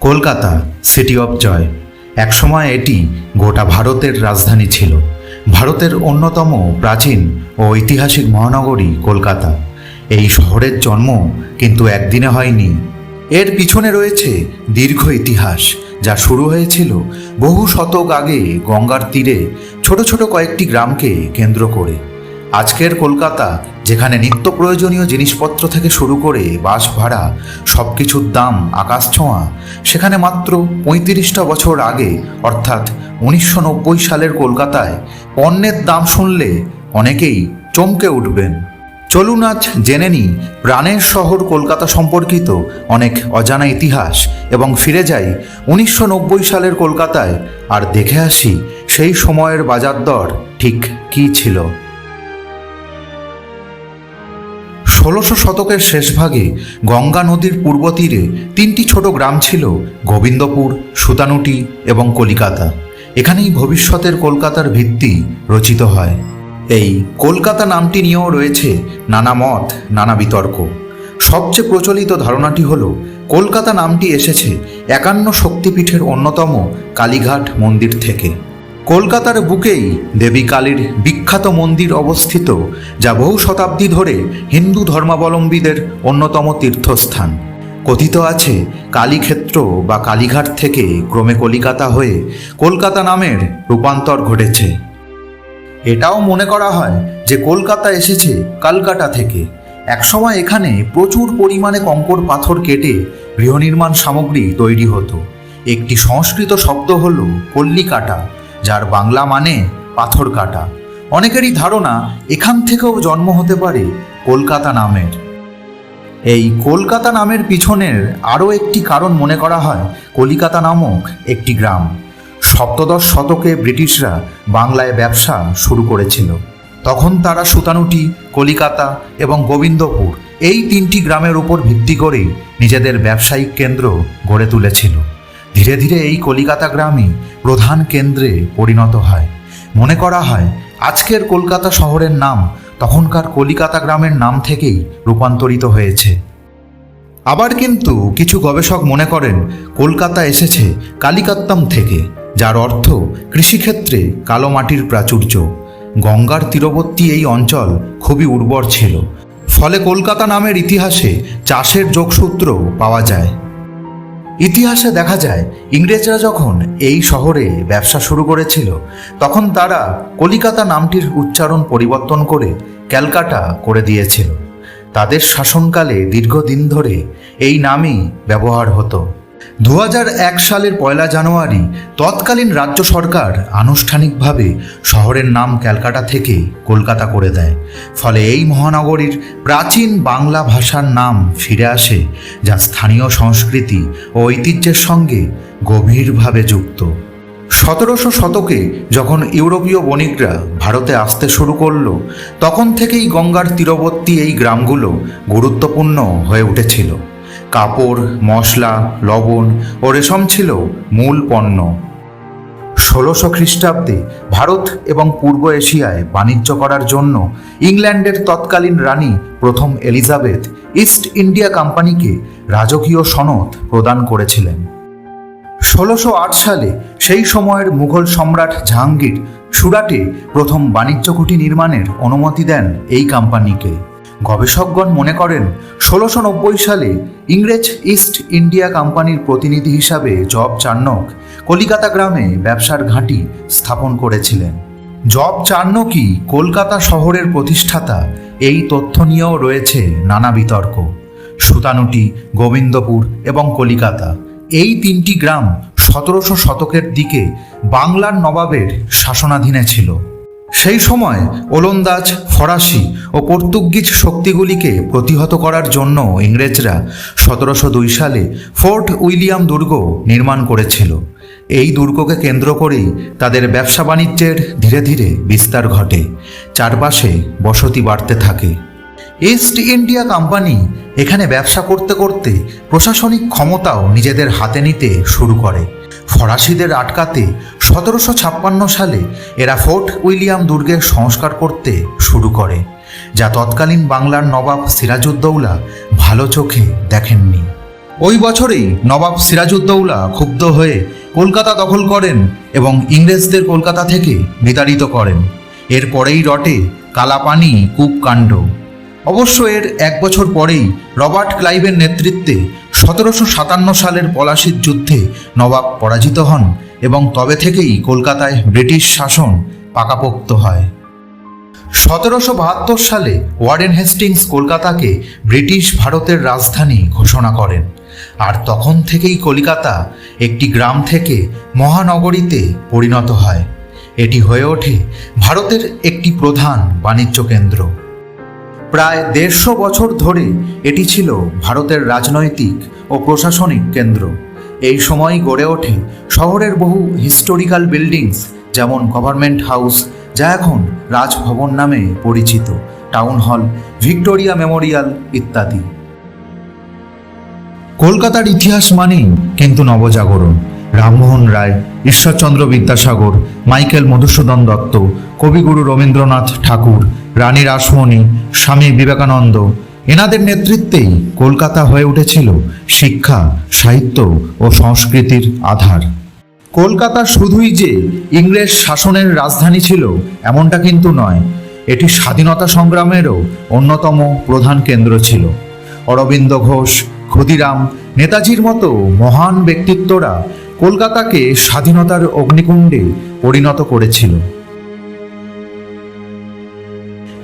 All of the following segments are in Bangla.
কলকাতা সিটি অফ জয় একসময় এটি গোটা ভারতের রাজধানী ছিল। ভারতের অন্যতম প্রাচীন ও ঐতিহাসিক মহানগরী কলকাতা। এই শহরের জন্ম কিন্তু একদিনে হয়নি। এর পিছনে রয়েছে দীর্ঘ ইতিহাস, যা শুরু হয়েছিল বহু শতক আগে গঙ্গার তীরে ছোট ছোট কয়েকটি গ্রামকে কেন্দ্র করে। আজকের কলকাতা, যেখানে নিত্য প্রয়োজনীয় জিনিসপত্র থেকে শুরু করে বাস ভাড়া সব কিছুর দাম আকাশ ছোঁয়া, সেখানে মাত্র পঁয়ত্রিশটা বছর আগে, অর্থাৎ উনিশশো নব্বই সালের কলকাতায় পণ্যের দাম শুনলে অনেকেই চমকে উঠবেন। চলুন আজ জেনে নিই, প্রাণের শহর কলকাতা সম্পর্কিত অনেক অজানা ইতিহাস এবং ফিরে যাই উনিশশো নব্বই সালের কলকাতায়, আর দেখে আসি সেই সময়ের বাজার দর ঠিক কী ছিল। ষোলোশো শতকের শেষভাগে গঙ্গা নদীর পূর্ব তীরে তিনটি ছোট গ্রাম ছিল গোবিন্দপুর, সুতানুটি এবং কলিকাতা। এখানেই ভবিষ্যতের কলকাতার ভিত্তি রচিত হয়। এই কলকাতা নামটি নিয়েও রয়েছে নানা মত, নানা বিতর্ক। সবচেয়ে প্রচলিত ধারণাটি হল, কলকাতা নামটি এসেছে একান্ন শক্তিপীঠের অন্যতম কালীঘাট মন্দির থেকে। কলকাতার বুকেই দেবী কালীর বিখ্যাত মন্দির অবস্থিত, যা বহু শতাব্দী ধরে হিন্দু ধর্মাবলম্বীদের অন্যতম তীর্থস্থান। কথিত আছে, কালীক্ষেত্র বা কালীঘাট থেকে ক্রমে কলিকাতা হয়ে কলকাতা নামের রূপান্তর ঘটেছে। এটাও মনে করা হয় যে কলকাতা এসেছে কালকাটা থেকে। একসময় এখানে প্রচুর পরিমাণে কঙ্কর পাথর কেটে গৃহনির্মাণ সামগ্রী তৈরি হতো। একটি সংস্কৃত শব্দ হল কল্লিকাটা। যার বাংলা মানে পাথর কাটা। অনেকেরই ধারণা এখান থেকেও জন্ম হতে পারে কলকাতা নামের। এই কলকাতা নামের পিছনের আরও একটি কারণ মনে করা হয়, কলিকাতা নামক একটি গ্রাম। সপ্তদশ শতকে ব্রিটিশরা বাংলায় ব্যবসা শুরু করেছিল। তখন তারা সুতানুটি, কলিকাতা এবং গোবিন্দপুর এই তিনটি গ্রামের উপর ভিত্তি করে নিজেদের ব্যবসায়িক কেন্দ্র গড়ে তুলেছিল। ধীরে ধীরে এই কলিকাতা গ্রামই প্রধান কেন্দ্রে পরিণত হয়। মনে করা হয়, আজকের কলকাতা শহরের নাম তখনকার কলিকাতা গ্রামের নাম থেকেই রূপান্তরিত হয়েছে। আবার কিন্তু কিছু গবেষক মনে করেন, কলকাতা এসেছে কালিকাত্তাম থেকে, যার অর্থ কৃষিক্ষেত্রে কালো মাটির প্রাচুর্য। গঙ্গার তীরবর্তী এই অঞ্চল খুবই উর্বর ছিল। ফলে কলকাতা নামের ইতিহাসে চাষের যোগসূত্র পাওয়া যায়। ইতিহাসে দেখা যায়, ইংরেজরা যখন এই শহরে ব্যবসা শুরু করেছিল, তখন তারা কলিকাতা নামটির উচ্চারণ পরিবর্তন করে ক্যালকাটা করে দিয়েছিল। তাদের শাসনকালে দীর্ঘদিন ধরে এই নামই ব্যবহার হতো। দু সালের পয়লা জানুয়ারি তৎকালীন রাজ্য সরকার আনুষ্ঠানিকভাবে শহরের নাম ক্যালকাটা থেকে কলকাতা করে দেয়। ফলে এই মহানগরীর প্রাচীন বাংলা ভাষার নাম ফিরে আসে, যা স্থানীয় সংস্কৃতি ও ঐতিহ্যের সঙ্গে গভীরভাবে যুক্ত। সতেরোশো শতকে যখন ইউরোপীয় বণিকরা ভারতে আসতে শুরু করল, তখন থেকেই গঙ্গার তীরবর্তী এই গ্রামগুলো গুরুত্বপূর্ণ হয়ে উঠেছিল। কাপড়, মশলা, লবণ ও রেশম ছিল মূল পণ্য। ষোলোশো খ্রিস্টাব্দে ভারত এবং পূর্ব এশিয়ায় বাণিজ্য করার জন্য ইংল্যান্ডের তৎকালীন রানী প্রথম এলিজাবেথ ইস্ট ইন্ডিয়া কোম্পানিকে রাজকীয় সনদ প্রদান করেছিলেন। ষোলোশো আট সালে সেই সময়ের মুঘল সম্রাট জাহাঙ্গীর সুরাটে প্রথম বাণিজ্য কুটি নির্মাণের অনুমতি দেন এই কোম্পানিকে। গবেষকগণ মনে করেন ষোলোশো সালে ইংরেজ ইস্ট ইন্ডিয়া কোম্পানির প্রতিনিধি হিসাবে জব চার্নক কলিকাতা গ্রামে ব্যবসার ঘাঁটি স্থাপন করেছিলেন। জব চার্নকই কলকাতা শহরের প্রতিষ্ঠাতা, এই তথ্য নিয়েও রয়েছে নানা বিতর্ক। সুতানুটি, গোবিন্দপুর এবং কলিকাতা, এই তিনটি গ্রাম সতেরোশো শতকের দিকে বাংলার নবাবের শাসনাধীনে ছিল। সেই সময় ওলন্দাজ, ফরাসি ও পর্তুগিজ শক্তিগুলিকে প্রতিহত করার জন্য ইংরেজরা সতেরোশো দুই সালে ফোর্ট উইলিয়াম দুর্গ নির্মাণ করেছিল। এই দুর্গকে কেন্দ্র করেই তাদের ব্যবসা বাণিজ্যের ধীরে ধীরে বিস্তার ঘটে। চারপাশে বসতি বাড়তে থাকে। ইস্ট ইন্ডিয়া কোম্পানি এখানে ব্যবসা করতে করতে প্রশাসনিক ক্ষমতাও নিজেদের হাতে নিতে শুরু করে। ফরাসিদের আটকাতে সতেরোশো ছাপ্পান্ন সালে এরা ফোর্ট উইলিয়াম দুর্গের সংস্কার করতে শুরু করে, যা তৎকালীন বাংলার নবাব সিরাজউদ্দৌলা ভালো চোখে দেখেননি। ওই বছরেই নবাব সিরাজউদ্দৌলা ক্ষুব্ধ হয়ে কলকাতা দখল করেন এবং ইংরেজদের কলকাতা থেকে বিতাড়িত করেন। এরপরেই রটে কালাপানি কূপকাণ্ড। অবশ্য এর এক বছর পরেই রবার্ট ক্লাইভের নেতৃত্বে সতেরোশো সাতান্ন সালের পলাশির যুদ্ধে নবাব পরাজিত হন এবং তবে থেকেই কলকাতায় ব্রিটিশ শাসন পাকাপোক্ত হয়। সতেরোশো বাহাত্তর সালে ওয়ারেন হেস্টিংস কলকাতাকে ব্রিটিশ ভারতের রাজধানী ঘোষণা করেন। আর তখন থেকেই কলিকাতা একটি গ্রাম থেকে মহানগরীতে পরিণত হয়। এটি হয়ে ওঠে ভারতের একটি প্রধান বাণিজ্য কেন্দ্র। প্রায় দেড়শো বছর ধরে এটি ছিল ভারতের রাজনৈতিক ও প্রশাসনিক কেন্দ্র। এই সময় গড়ে ওঠে শহরের বহু হিস্টোরিক্যাল বিল্ডিংস যেমন গভর্নমেন্ট হাউস যা এখন রাজভবন নামে পরিচিত টাউন হল ভিক্টোরিয়া মেমোরিয়াল ইত্যাদি। কলকাতার ইতিহাস মানেই কিন্তু নবজাগরণ। রামমোহন রায়, ঈশ্বরচন্দ্র বিদ্যাসাগর, মাইকেল মধুসূদন দত্ত, কবিগুরু রবীন্দ্রনাথ ঠাকুর, রানী রাসমণি, স্বামী বিবেকানন্দ এনাদের নেতৃত্বেই কলকাতা হয়ে উঠেছিল শিক্ষা, সাহিত্য ও সংস্কৃতির আধার। কলকাতা শুধুই যে ইংরেজ শাসনের রাজধানী ছিল এমনটা কিন্তু নয়, এটি স্বাধীনতা সংগ্রামেরও অন্যতম প্রধান কেন্দ্র ছিল। অরবিন্দ ঘোষ, ক্ষুদিরাম, নেতাজির মতো মহান ব্যক্তিত্বরা কলকাতাকে স্বাধীনতার অগ্নিকুণ্ডে পরিণত করেছিল।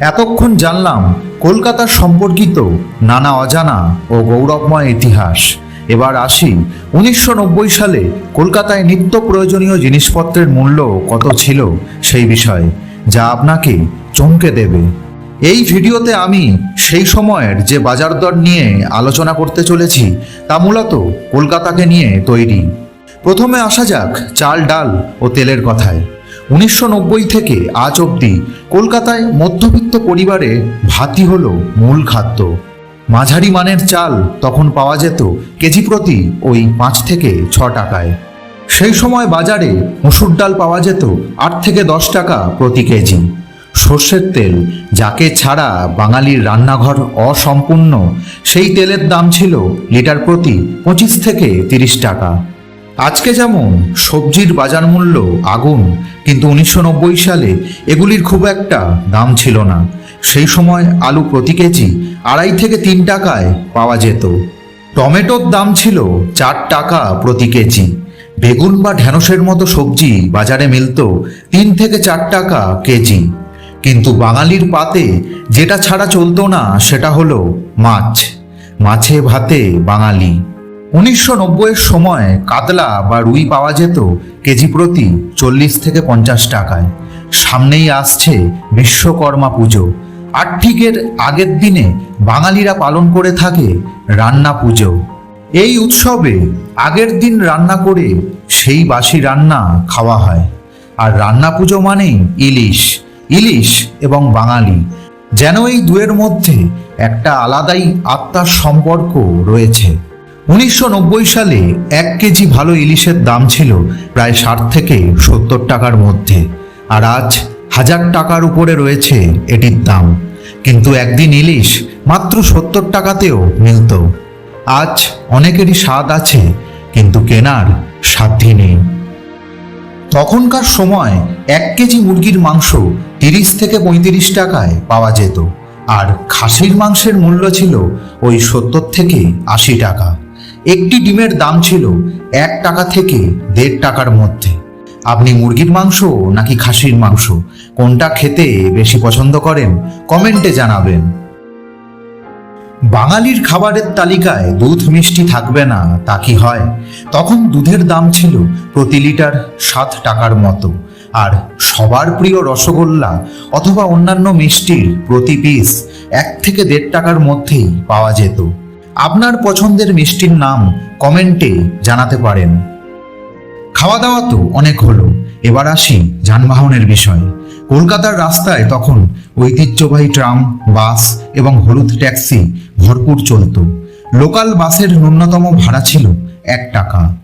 এতক্ষণ জানলাম কলকাতা সম্পর্কিত নানা অজানা ও গৌরবময় ইতিহাস। এবার আসি উনিশশো নব্বই সালে কলকাতায় নিত্য প্রয়োজনীয় জিনিসপত্রের মূল্য কত ছিল সেই বিষয়ে, যা আপনাকে চমকে দেবে। এই ভিডিওতে আমি সেই সময়ের যে বাজার দর নিয়ে আলোচনা করতে চলেছি, তা মূলত কলকাতাকে নিয়ে তৈরি। প্রথমে আসা যাক চাল, ডাল ও তেলের কথায়। উনিশশো নব্বই থেকে আজ অবধি কলকাতায় মধ্যবিত্ত পরিবারে ভাতই হলো মূল খাদ্য। মাঝারি মানের চাল তখন পাওয়া যেত কেজি প্রতি ওই পাঁচ থেকে ছ টাকায়। সেই সময় বাজারে মসুর ডাল পাওয়া যেত আট থেকে দশ টাকা প্রতি কেজি। সর্ষের তেল, যাকে ছাড়া বাঙালির রান্নাঘর অসম্পূর্ণ, সেই তেলের দাম ছিল লিটার প্রতি পঁচিশ থেকে তিরিশ টাকা। আজকে যেমন সবজির বাজার মূল্য আগুন, কিন্তু উনিশশো নব্বই সালে এগুলির খুব একটা দাম ছিল না। সেই সময় আলু প্রতি কেজি আড়াই থেকে তিন টাকায় পাওয়া যেত। টমেটোর দাম ছিল চার টাকা প্রতি কেজি। বেগুন বা ঢ্যাঁড়সের মতো সবজি বাজারে মিলত তিন থেকে চার টাকা কেজি। কিন্তু বাঙালির পাতে যেটা ছাড়া চলতো না, সেটা হলো মাছ। মাছে, ভাতে, বাঙালি। উনিশশো নব্বইয়ের সময় কাতলা বা রুই পাওয়া যেত কেজি প্রতি চল্লিশ থেকে পঞ্চাশ টাকায়। সামনেই আসছে বিশ্বকর্মা পুজো। আর ঠিক আগের দিনে বাঙালিরা পালন করে থাকে রান্না পুজো। এই উৎসবে আগের দিন রান্না করে সেই বাসি রান্না খাওয়া হয়। আর রান্না পুজো মানেই ইলিশ ইলিশ এবং বাঙালি। যেন এই দুয়ের মধ্যে একটা আলাদাই আত্মার সম্পর্ক রয়েছে। উনিশশো নব্বই সালে এক কেজি ভালো ইলিশের দাম ছিল প্রায় ষাট থেকে সত্তর টাকার মধ্যে। আর আজ হাজার টাকার উপরে রয়েছে এটির দাম। কিন্তু একদিন ইলিশ মাত্র সত্তর টাকাতেও মিলত। আজ অনেকেরই স্বাদ আছে, কিন্তু কেনার সাধ্যি নেই। তখনকার সময় এক কেজি মুরগির মাংস তিরিশ থেকে পঁয়ত্রিশ টাকায় পাওয়া যেত। আর খাসির মাংসের মূল্য ছিল ওই সত্তর থেকে আশি টাকা। একটি ডিমের দাম ছিল এক টাকা থেকে দেড় টাকার মধ্যে। আপনি মুরগির মাংস নাকি খাসির মাংস? কোনটা খেতে বেশি পছন্দ করেন? কমেন্টে জানাবেন। বাঙালির খাবারের তালিকায় দুধ মিষ্টি থাকবে না, তা কি হয়? তখন দুধের দাম ছিল প্রতি লিটার সাত টাকার মতো। আর সবার প্রিয় রসগোল্লা অথবা অন্যান্য মিষ্টির প্রতি পিস এক থেকে দেড় টাকার মধ্যেই পাওয়া যেত। আপনার পছন্দের মিষ্টির নাম কমেন্টে জানাতে পারেন। খাওয়া দাওয়া তো অনেক হলো, এবার আসি যানবাহনের বিষয়। কলকাতার রাস্তায় তখন ঐতিহ্যবাহী ট্রাম, বাস এবং হলুদ ট্যাক্সি ভরপুর চলত। লোকাল বাসের ন্যূনতম ভাড়া ছিল এক টাকা।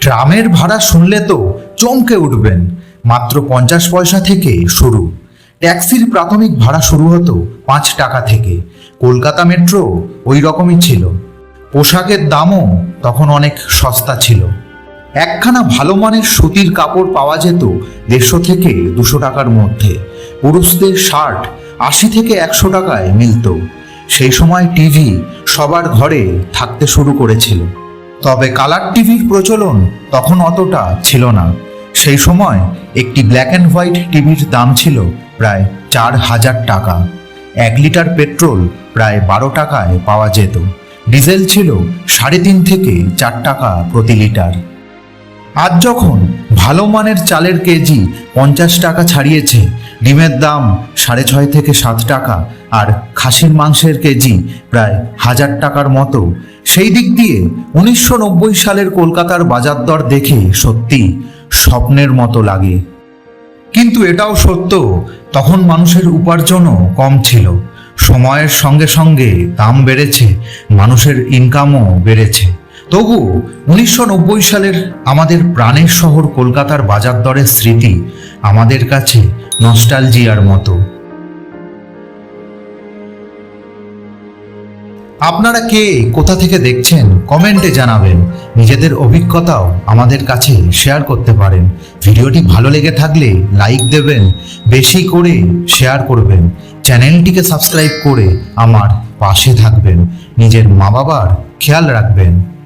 ট্রামের ভাড়া শুনলে তো চমকে উঠবেন, মাত্র পঞ্চাশ পয়সা থেকে শুরু। ট্যাক্সির প্রাথমিক ভাড়া শুরু হতো পাঁচ টাকা থেকে। কলকাতা মেট্রো ওই রকমই ছিল। পোশাকের দামও তখন অনেক সস্তা ছিল। একখানা ভালো মানের সুতির কাপড় পাওয়া যেত দেড়শো থেকে দুশো টাকার মধ্যে। পুরুষদের শার্ট আশি থেকে একশো টাকায় মিলত। সেই সময় টিভি সবার ঘরে থাকতে শুরু করেছিল। তবে কালার টিভির প্রচলন তখন অতটা ছিল না। সেই সময় একটি ব্ল্যাক অ্যান্ড হোয়াইট টিভির দাম ছিল প্রায় চার হাজার টাকা। এক লিটার পেট্রোল প্রায় বারো টাকায় পাওয়া যেত। ডিজেল ছিল সাড়ে তিন থেকে চার টাকা প্রতি লিটার। আজ যখন ভালো মানের চালের কেজি পঞ্চাশ টাকা ছাড়িয়েছে, ডিমের দাম সাড়ে ছয় থেকে সাত টাকা আর খাসির মাংসের কেজি প্রায় হাজার টাকার মতো, সেই দিক দিয়ে উনিশশো নব্বই সালের কলকাতার বাজার দর দেখে সত্যি স্বপ্নের মতো লাগে। কিন্তু এটাও সত্য, তখন মানুষের উপার্জনও কম ছিল। সময়ের সঙ্গে সঙ্গে দাম বেড়েছে, মানুষের ইনকামও বেড়েছে। তবু উনিশশো নব্বই সালের আমাদের প্রাণের শহর কলকাতার বাজার দরের স্মৃতি আমাদের কাছে নস্টালজিয়ার মতো। আপনারা কে? কোথা থেকে দেখছেন? কমেন্টে জানাবেন। নিজেদের অভিজ্ঞতাও আমাদের কাছে শেয়ার করতে পারেন। ভিডিওটি ভালো লেগে থাকলে লাইক দেবেন, বেশি করে শেয়ার করবেন। চ্যানেলটিকে সাবস্ক্রাইব করে আমার পাশে থাকবেন। নিজের মা বাবার খেয়াল রাখবেন।